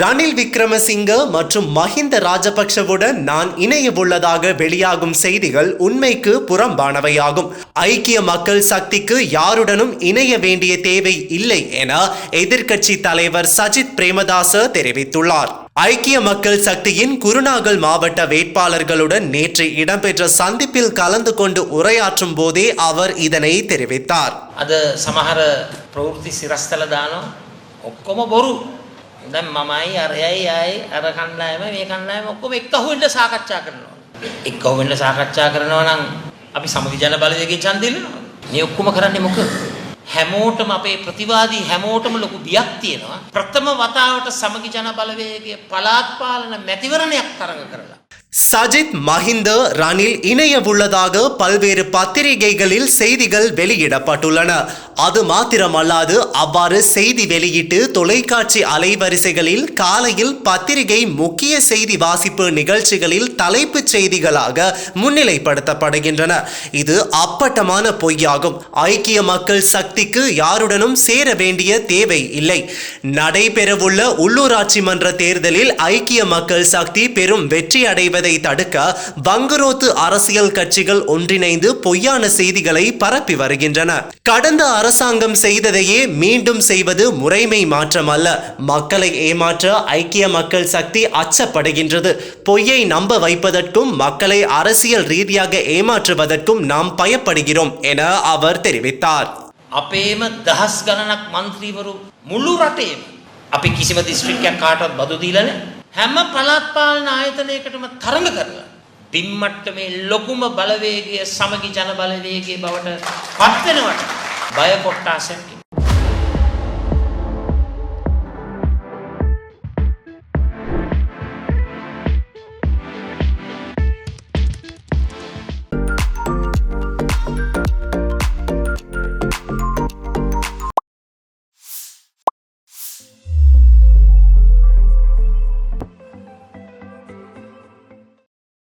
ரணில் விக்ரமசிங்க மற்றும் மஹிந்த ராஜபக்ஷவுடன் நான் இணைய உள்ளதாக வெளியாகும் செய்திகள் உண்மைக்கு புறம்பானவையாகும். ஐக்கிய மக்கள் சக்திக்கு யாருடனும் இணைய வேண்டிய தேவை இல்லை என எதிர்க்கட்சி தலைவர் சஜித் பிரேமதாச தெரிவித்துள்ளார். ஐக்கிய மக்கள் சக்தியின் குருநாகல் மாவட்ட வேட்பாளர்களுடன் நேற்று இடம்பெற்ற சந்திப்பில் கலந்து கொண்டு உரையாற்றும் போதே அவர் இதனை தெரிவித்தார். அது சமஹர பிரவೃತ್ತಿ சிரஸ்தலதானம் ஒக்கம பொரு. දැන් මමයි අරයයි යයි අර කණ්ඩායම මේ කණ්ඩායම ඔක්කොම එක්කහුවෙන්න සාකච්ඡා කරනවා. එක්කහුවෙන්න සාකච්ඡා කරනවා නම් අපි සමගි ජන බලවේගයෙන් ඡන්දෙ ඉල්ලනවා. මේ ඔක්කොම කරන්නේ මොකද? හැමෝටම අපේ ප්‍රතිවාදී හැමෝටම ලොකු බියක් තියෙනවා. ප්‍රථම වතාවට සමගි ජන බලවේගයේ පළාත් පාලන මැතිවරණයක් තරඟ කරලා சஜித் மஹிந்த ரணில் இணைய உள்ளதாக பல்வேறு பத்திரிகைகளில் செய்திகள் வெளியிடப்பட்டுள்ளன. அது மாத்திரமல்லாது அவ்வாறு செய்தி வெளியிட்டு தொலைக்காட்சி அலைவரிசைகளில் காலையில் பத்திரிகை முக்கிய செய்தி வாசிப்பு நிகழ்ச்சிகளில் தலைப்புச் செய்திகளாக முன்னிலைப்படுத்தப்படுகின்றன. இது அப்பட்டமான பொய்யாகும். ஐக்கிய மக்கள் சக்திக்கு யாருடனும் சேர வேண்டிய தேவை இல்லை. நடைபெறவுள்ள உள்ளூராட்சி மன்ற தேர்தலில் ஐக்கிய மக்கள் சக்தி பெரும் வெற்றி அடைவது தடுக்க பங்குரோத்து அரசியல் கட்சிகள் ஒன்றிணைந்து பொய்யான செய்திகளை பரப்பி வருகின்றன கடந்த அரசாங்கம் செய்ததையே மீண்டும் செய்வது முறைமை மாற்றம் அல்ல மக்களை ஏமாற்ற ஐக்கிய மக்கள் சக்தி அச்சப்படுகின்றது பொய்யை நம்ப வைப்பதற்கும் மக்களை அரசியல் ரீதியாக ஏமாற்றுவதற்கும் நாம் பயப்படுகிறோம் என அவர் தெரிவித்தார் අපේම දහස් ගණනක් මන්ත්‍රීවරු මුළු රටේම අපි කිසිම දිස්ත්‍රික්කයක් කාටවත් බදු දීලා නැහැ. හැම පළාත් පාලන ආයතනයකටම තරඟ කරලා පින්මට්ටමේ ලොකුම බලවේගය සමගි ජන බලවේගයේ බවට පත් වෙනවට බය කොට්ටාසයක්